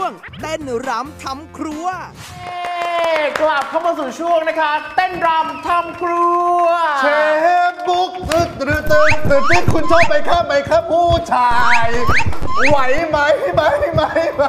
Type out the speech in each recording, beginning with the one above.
ช่วงเต้นรำทำครัว กลับเข้ามาสู่ช่วงนะคะ เต้นรำทำครัว เชฟบุ๊กตึ๊ดตึ๊ดตึ๊ดตึ๊ดตึ๊ดคุณชอบไหมครับไหมครับผู้ชาย ไหวไหมไหมไหมไหม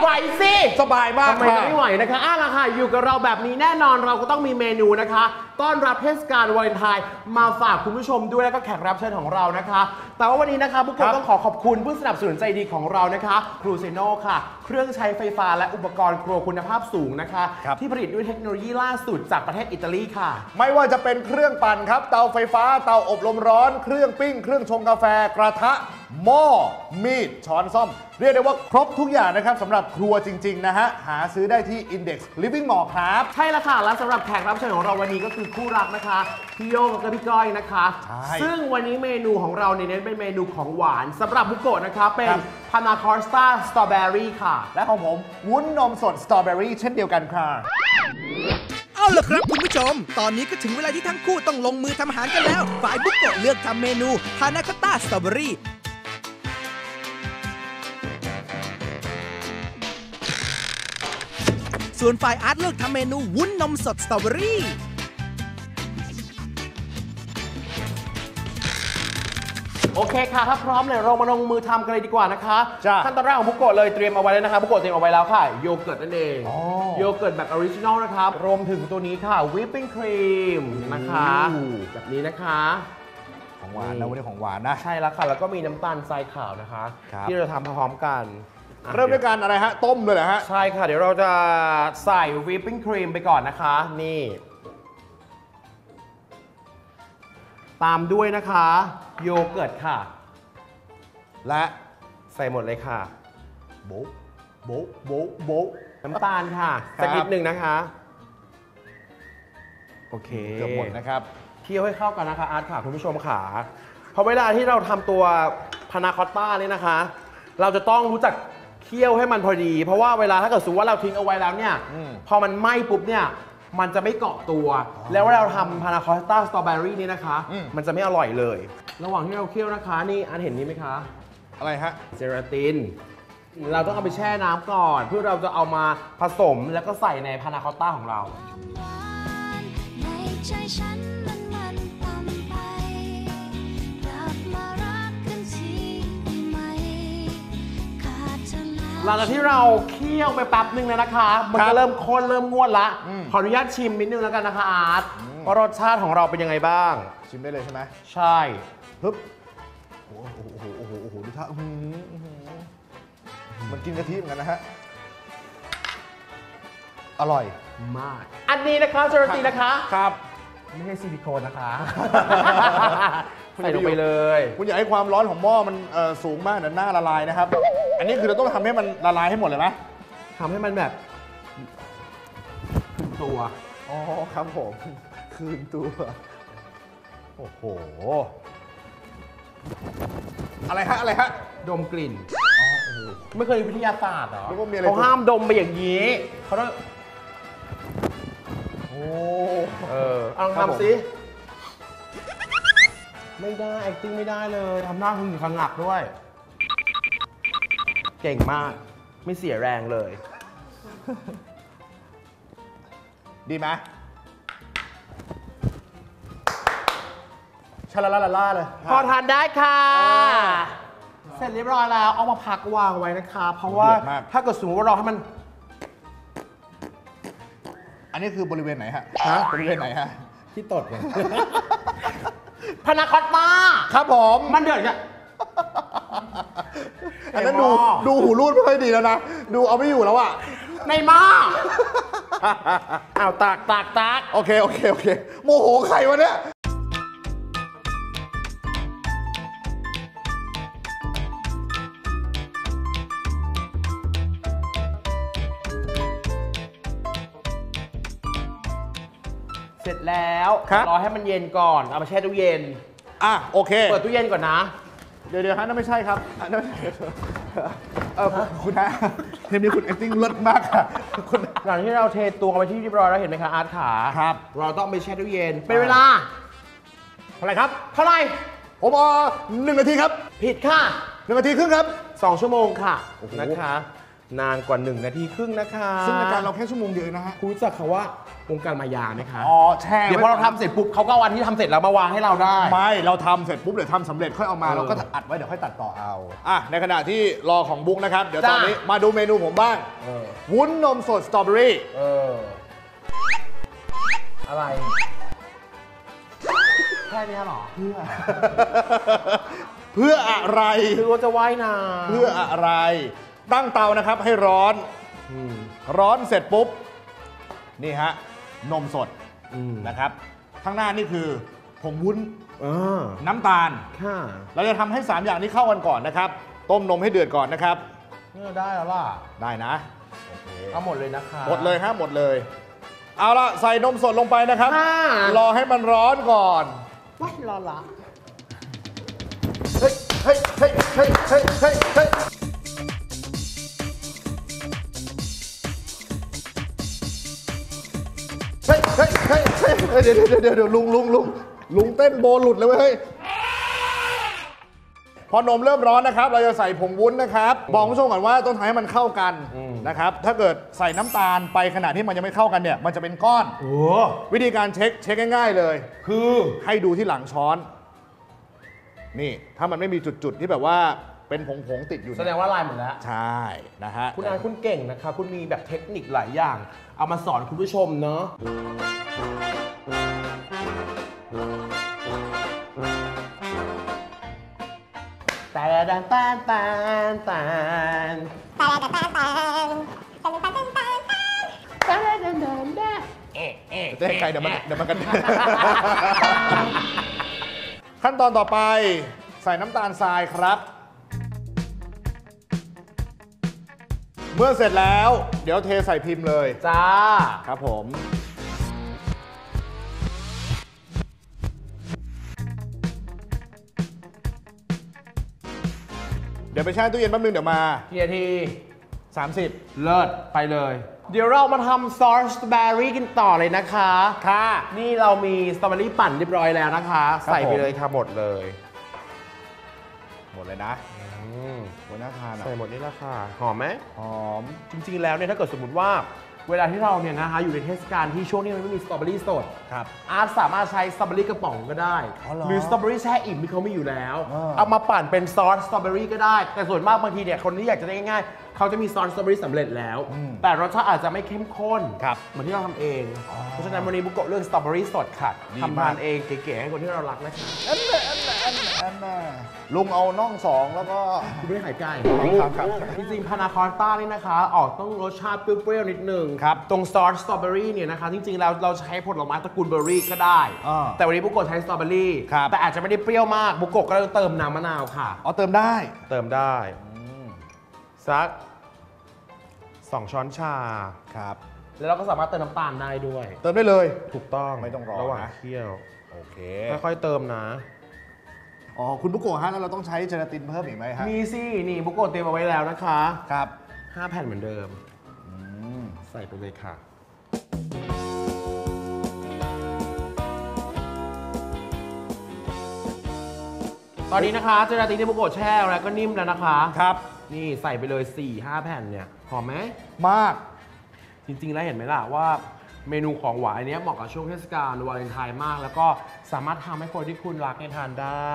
ไหวสิ สบายมากทำไมค่ะจะไม่ไหวนะคะอะล่ะค่ะอยู่กับเราแบบนี้แน่นอนเราก็ต้องมีเมนูนะคะ ต้อนรับเทศกาลวาเลนไทน์มาฝากคุณผู้ชมด้วยแล้วก็แขกรับเชิญของเรานะคะ แต่ว่าวันนี้นะคะพวกเราต้องขอขอบคุณผู้สนับสนุนใจดีของเรานะคะครูเซโนค่ะ เครื่องใช้ไฟฟ้าและอุปกรณ์ครัวคุณภาพสูงนะคะ ครับ ที่ผลิตด้วยเทคโนโลยีล่าสุดจากประเทศอิตาลีค่ะ ไม่ว่าจะเป็นเครื่องปั่นครับ เตาไฟฟ้า เตาอบลมร้อน เครื่องปิ้ง เครื่องชงกาแฟ กระทะ หม้อ มีด ช้อนซ่อม เรียกได้ว่าครบทุกอย่างนะครับสำหรับครัวจริงๆ นะฮะ หาซื้อได้ที่ Index Living Mall ครับ ใช่แล้วค่ะ และสำหรับแขกรับเชิญของเราวันนี้ก็คือคู่รักนะคะ พี่โยงกับพี่ก้อยนะคะ ใช่ซึ่งวันนี้เมนูของเราเนี่ยเน้นเป็นเมนูของหวานสำหรับบุโกะนะคะเป็นครับ พานาคอสตาสตรอเบอรี่ค่ะ และของผมวุ้นนมสดสตรอเบอรี่เช่นเดียวกันค่ะเอาล่ะครับคุณผู้ชม ตอนนี้ก็ถึงเวลาที่ทั้งคู่ต้องลงมือทำอาหารกันแล้ว ฝ่ายบุกโกะเลือกทำเมนูพานาคอตต้าสตรอเบอรี่ ส่วนฝ่ายอาร์ตเลือกทำเมนูวุ้นนมสดสตรอเบอรี่โอเคค่ะ ถ้าพร้อมเลยเรามาลงมือทำกันเลยดีกว่านะคะ จ้ะขั้นตอนแรกของบุโกะเลยเตรียมเอาไว้แล้วนะคะบุโกะเตรียมเอาไว้แล้วค่ะ โยเกิร์ตนั่นเองอ๋อ โยเกิร์ตแบบออริจินอลนะครับรวมถึงตัวนี้ค่ะวิปปิ้งครีมนะคะแบบนี้นะคะ ของหวานนะวันนี้ของหวานนะ ใช่แล้วค่ะ แล้วก็มีน้ำตาลทรายขาวนะคะ ครับ ที่เราทำพร้อมๆกันอะ เริ่มด้วยการอะไรฮะ ต้มเลยเหรอฮะ ใช่ค่ะ เดี๋ยวเราจะใส่วิปปิ้งครีมไปก่อนนะคะ นี่ ตามด้วยนะคะ โยเกิร์ตค่ะ และใส่หมดเลยค่ะ โบ๊ะโบ๊ะโบ๊ะโบ๊ะน้ำตาลค่ะครับสักนิดหนึ่งนะคะ โอเคเกือบหมดนะครับเคี่ยวให้เข้ากันนะคะ อาร์ตค่ะคุณผู้ชมค่ะเพราะเวลาที่เราทำตัวพานาคอตต้าเนี่ยนะคะ เราจะต้องรู้จัก เคี่ยวให้มันพอดี เพราะว่าเวลาถ้าเกิดสมมติว่าเราทิ้งเอาไว้แล้วเนี่ยอืมพอมันไหม้ปุ๊บเนี่ยมันจะไม่เกาะตัว แล้วเวลาเราทำพานาคอตต้าสตรอเบอรี่นี่นะคะ อืม มันจะไม่อร่อยเลย ระหว่างที่เราเคี่ยวนะคะนี่อาร์ตเห็นนี่ไหมคะ อะไรฮะ เจลาติน เราต้องเอาไปแช่น้ำก่อน เพื่อเราจะเอามาผสมแล้วก็ใส่ในพานาคอตต้าของเราในใจฉันมันมัน หลังจากที่เราเคี่ยวไปแป๊บหนึ่งแล้วนะคะ มันครัก็บเริ่มข้นเริ่มงวดละอืมขออนุญาตชิมนิดนึงแล้วกันนะคะอาร์ตว่ารสชาติของเราเป็นยังไงบ้าง ชิมได้เลยใช่ไหมใช่ ฮึบโอ้โหโอ้โหโอ้โหโอ้โหดูท่าอื้อหืออื้อหือมันกินกะทิเหมือนกันนะฮะ อร่อย มาก อันนี้นะคะเจลาตินนะคะ ครับ ไม่ใช่ซิลิโคนนะคะ ใส่ลงไปเลย คุณอยากให้ความร้อนของหม้อมันเอ่อสูงมากเดี๋ยวหน้าละลายนะครับ อันนี้คือเราต้องทำให้มันละลายให้หมดเลยไหมทำให้มันแบบขึ้นตัว อ๋อครับผม คืนตัว โอ้โห อะไรฮะ อะไรฮะ ดมกลิ่นอ๋อโอ้โหไม่เคยเรียนวิทยาศาสตร์เหรอนึกว่ามีอะไร เขาห้ามดมไปอย่างนี้ เขาต้อง โอ้เออเอาลองครับผมทำสิ ไม่ได้ acting ไม่ได้เลยทำหน้าหึงขังหักด้วย เก่งมาก ไม่เสียแรงเลย ดีไหมชาลาลาลาลาเลยพอทานได้ค่ะอ่าเสร็จเรียบร้อยแล้ว เอามาพักวางไว้นะคะ เพราะว่าเดือดมาก ถ้าเกิดสมมติว่าเราให้มัน อันนี้คือบริเวณไหนฮะฮะ บริเวณไหนฮะที่ตดไงพานาคอตต้าครับผม มันเดือดเนี่ยอันนั้นในหม้ดูอดูหูรูดไม่ค่อยดีแล้วนะ ดูเอาไม่อยู่แล้วอะในหม้ออ้าวตากตากตากโอเค โอเค โอเค โมโหใครวะเนี่ย ร็จแล้วครับ รอให้มันเย็นก่อน เอามาแช่ตู้เย็น อะโอเค เปิดตู้เย็นก่อนนะ เดี๋ยวเดี๋ยวฮะนั่นไม่ใช่ครับอันนั้นเออคุณคุณฮะเทปนี้คุณ acting เลิศมากค่ะคุณ หลังที่เราเทตัวกันไปที่เรียบร้อยแล้วเห็นไหมคะอาร์ตขาครับ เราต้องไปแช่ตู้เย็น เป็นเวลาเท่าไหร่ครับ เท่าไหร่ผมเอาหนึ่งนาทีครับผิดค่ะหนึ่งนาทีครึ่งครับ2ชั่วโมงค่ะโอ้โหนะคะ นานกว่า 1 นาทีครึ่งนะคะซึ่งรายการเราแค่ชั่วโมงเดียวเองนะฮะคุณรู้จักคำว่าวงการมายาไหมคะ อ๋อแช่เดี๋ยวพอเราทำเสร็จปุ๊บเขาก็เอาวันที่ทำเสร็จแล้วมาวางให้เราได้ ไม่ เราทำเสร็จปุ๊บเดี๋ยวทำสำเร็จค่อยเอามาเออเราก็จะอัดไว้เดี๋ยวค่อยตัดต่อเอา อะ ในขณะที่รอของบุ๊กนะครับ เดี๋ยวจ้ะตอนนี้มาดูเมนูผมบ้างเออวุ้นนมสดสตรอเบอรี่เอออะไรแค่เนี้ยเหรอเพื่ออะไร คือว่าจะว่ายน้ำเพื่ออะไร ตั้งเตานะครับให้ร้อนอืมร้อนเสร็จปุ๊บ นี่ฮะ นมสดอืมนะครับ ข้างหน้านี่คือผงวุ้นเออน้ำตาลค่ะเราจะทำให้ 3 อย่างนี้เข้ากันก่อนนะครับ ต้มนมให้เดือดก่อนนะครับเออได้แล้วล่ะ ได้นะโอเคเอาหมดเลยนะคะหมดเลยฮะหมดเลย เอาละใส่นมสดลงไปนะครับค่ะรอให้มันร้อนก่อนว้ายรอละเฮ้ยเฮ้ยเฮ้ยเฮ้ยเฮ้ย เฮ้ยเดี๋ยวเดี๋ยวเดี๋ยวเดี๋ยวลุงลุงลุงลุงเต้นโบหลุดเลยเว้ยเฮ้ยพอนมเริ่มร้อนนะครับ เราจะใส่ผงวุ้นนะครับ บอกคุณผู้ชมก่อนว่าต้องทำให้มันเข้ากันนะครับ ถ้าเกิดใส่น้ำตาลไปขณะที่มันยังไม่เข้ากันเนี่ย มันจะเป็นก้อน โอ้วิธีการเช็คเช็คง่ายๆเลย คือให้ดูที่หลังช้อน นี่ถ้ามันไม่มีจุดๆที่แบบว่า เป็นผงๆติดอยู่แสดงว่าลายหมดแล้ว ใช่นะฮะ คุณอานคุณเก่งนะคะ คุณมีแบบเทคนิคหลายอย่าง เอามาสอนคุณผู้ชมเนาะแต่ดันแตนแตนแตนแต่ดันแตนแตนเอ๊ะเอ๊ะจะให้ใครเดี๋ยวมันเดี๋ยวมันกัน ขั้นตอนต่อไปใส่น้ำตาลทรายครับ เมื่อเสร็จแล้ว เดี๋ยวเทใส่พิมพ์เลย จ้า ครับผม เดี๋ยวไปแช่ตู้เย็นแป๊บนึงเดี๋ยวมากี่นาที 30 เลิศไปเลย เดี๋ยวเรามาทำซอสสตรอเบอรี่กันต่อเลยนะคะ ค่ะ นี่เรามีสตรอเบอรี่ปั่นเรียบร้อยแล้วนะคะ ครับใส่ไปผม เลยค่ะหมดเลย หมดเลยนะโอ้ยน่าทานอะใส่หมดนี่ละค่ะ หอมไหม หอม จริง ๆ แล้วเนี่ยถ้าเกิดสมมติว่าเวลาที่เราเนี่ยนะคะอยู่ในเทศกาลที่ช่วงนี้มันไม่มีสตรอเบอรี่สด ครับ อาร์ตสามารถใช้สตรอเบอรี่กระป๋องก็ได้ อ๋อเหรอหรือสตรอเบอรี่แช่อิ่มที่เขามีอยู่แล้ว อ่า เอามาปั่นเป็นซอสสตรอเบอรี่ก็ได้ แต่ส่วนมากบางทีเนี่ยคนที่อยากจะได้ง่ายๆ เขาจะมีซอสสตรอเบอรี่สำเร็จแล้วแต่รสชาติอาจจะไม่เข้มข้น ครับเหมือนที่เราทำเอง เพราะฉะนั้นวันนี้บุกโกะเลือกสตรอเบอรี่สดค่ะดีทำมากทานเองเก๋ๆให้คนที่เรารักนะคะอันน่ะอันน่ะอันน่ะอันน่ะลุงเอาน่องสองแล้วก็ คุณไม่ได้หายไก่ครับครับจริงๆพานาคอตต้านี่นะคะ ออกต้องรสชาติเปรี้ยวๆนิดนึงครับตรงซอสสตรอเบอรี่เนี่ยนะคะ จริงๆแล้วเราใช้ผลไม้ตระกูลเบอร์รี่ก็ได้ อ่าแต่วันนี้บุกโกะใช้สตรอเบอรี่ ครับ แต่อาจจะไม่ได้เปรี้ยวมากบุกโกะก็เลยเติมน้ำมะนาวค่ะ อ๋อเติมได้ เติมได้ สักสองช้อนชา ครับ แล้วเราก็สามารถเติมน้ำตาลได้ด้วย เติมได้เลย ถูกต้องไม่ต้องรอระหว่างนะ เคี่ยว โอเค ค่อยๆเติมนะ อ๋อ คุณบุโกะฮะแล้วเราต้องใช้เจลาตินเพิ่มอีกไหมฮะมีสิ นี่บุกโกะเตรียมเอาไว้แล้วนะคะครับ 5 แผ่นเหมือนเดิมใส่ไปเลยค่ะ ตอนนี้นะคะเจลาตินที่บุโกะแช่แล้วก็นิ่มแล้วนะคะ ครับ นี่ใส่ไปเลย 4-5 แผ่นเนี่ยหอมไหม มาก จริงๆ แล้วเห็นไหมล่ะว่าเมนูของหวานอันเนี้ยเหมาะกับช่วงเทศกาลวาเลนไทน์มาก แล้วก็สามารถทำให้คนที่คุณรักเนี่ยทานได้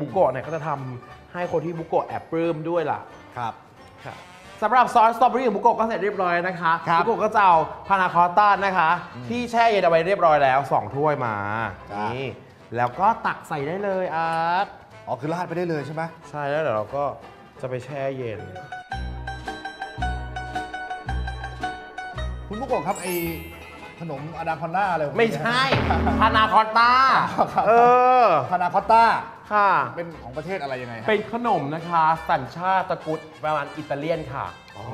บุโกะเนี่ยก็จะทำให้คนที่บุโกะแอบปลื้มด้วยล่ะครับสำหรับซอสสตรอเบอรี่ของบุโกะก็เสร็จเรียบร้อยแล้วนะคะครับบุโกะก็จะเอาพานาคอตต้านะคะ ที่แช่เย็นเอาไว้เรียบร้อยแล้ว 2 ถ้วยมาจ้ะนี่ แล้วก็ตักใส่ได้เลยอาร์ต อ๋อคือราดไปได้เลยใช่ไหมใช่แล้วเดี๋ยวเราก็จะไปแช่เย็น คุณบุโกะครับไอขนมอดาคอนด้าอะไรของคุณไม่ใช่พานาคอตต้าครับเออพานาคอตต้าค่ะ เป็นของประเทศอะไรยังไงฮะเป็นขนมนะคะ สัญชาติตระกุดประมาณอิตาเลียนค่ะอ๋อ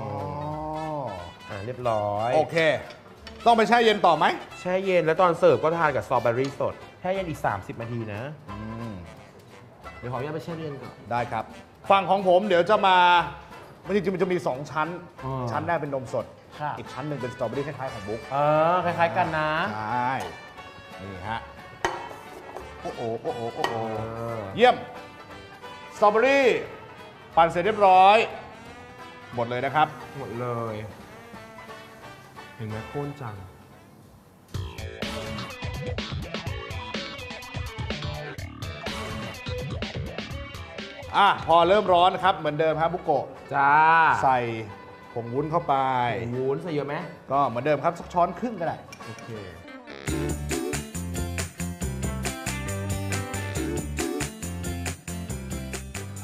อ่าเรียบร้อย โอเค ต้องไปแช่เย็นต่อไหม แช่เย็นแล้วตอนเสิร์ฟก็ทานกับสตรอเบอรี่สด แช่เย็นอีก 30นาทีนะ อืม เดี๋ยวขออนุญาตไปแช่เย็นก่อน ได้ครับ ฝั่งของผมเดี๋ยวจะมามันจริงๆมันจะมี 2 ชั้น อ่าชั้นแรกเป็นนมสดค่ะอีกชั้นหนึ่งเป็นสตรอเบอรี่คล้ายๆของบุ๊กเออคล้ายๆกันนะ ใช่นี่ฮะโอ้โหโอ้โหโอ้โหเออเยี่ยมสตรอเบอรี่ปั่นเสร็จเรียบร้อย หมดเลยนะครับ หมดเลย เห็นไหมโค่นจัง อะพอเริ่มร้อนครับ เหมือนเดิมครับบุโกะจ้าใส่ผงวุ้นเข้าไปผงวุ้นใส่เยอะไหมก็เหมือนเดิมครับสักช้อนครึ่งก็ได้โอเค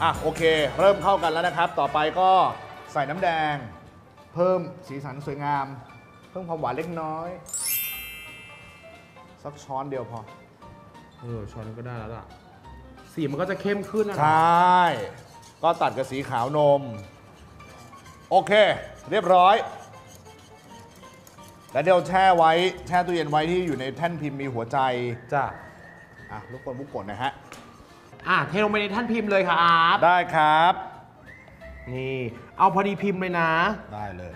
อะโอเค เริ่มเข้ากันแล้วนะครับ ต่อไปก็ใส่น้ำแดง เพิ่มสีสันสวยงาม เพิ่มความหวานเล็กน้อย สักช้อนเดียวพอ เออช้อนก็ได้แล้วล่ะ สีมันก็จะเข้มขึ้นนะใช่ก็ตัดกับสีขาวนม โอเค เรียบร้อย แล้วเดี๋ยวแช่ไว้แช่ตู้เย็นไว้ที่อยู่ในแท่นพิมพ์มีหัวใจจ้ะ อะลูกคนบุกกดนะฮะ อะเทลงไปในท่านพิมพ์เลยค่ะอาร์ตได้ครับ นี่ เอาพอดีพิมพ์เลยนะ ได้เลย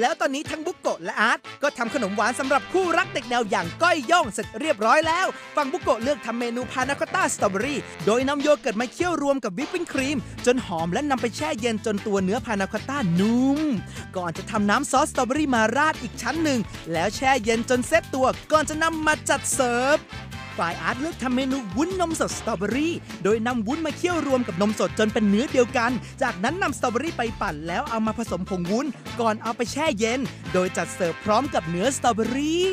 แล้วตอนนี้ทั้งบุกโกะและอาร์ตก็ทำขนมหวานสำหรับคู่รักเด็กแนวอย่างก้อยย่องเสร็จเรียบร้อยแล้ว ฝั่งบุกโกะเลือกทำเมนูพานาคอต้าสตรอเบอรี่ โดยนำโยเกิร์ตมาเคี่ยวรวมกับวิปปิ้งครีม จนหอมและนำไปแช่เย็นจนตัวเนื้อพานาคอตต้านุ่ม ก่อนจะทำน้ำซอสสตรอเบอรี่มาราดอีกชั้นหนึ่ง แล้วแช่เย็นจนเซ็ตตัวก่อนจะนำมาจัดเสิร์ฟ ฝ่ายอาร์ตเลือกทำเมนูวุ้นนมสดสตรอเบอรี่ โดยนำวุ้นมาเคี่ยวรวมกับนมสดจนเป็นเนื้อเดียวกัน จากนั้นนำสตรอเบอรี่ไปปั่นแล้วเอามาผสมผงวุ้น ก่อนเอาไปแช่เย็น โดยจัดเสิร์ฟพร้อมกับเนื้อสตรอเบอรี่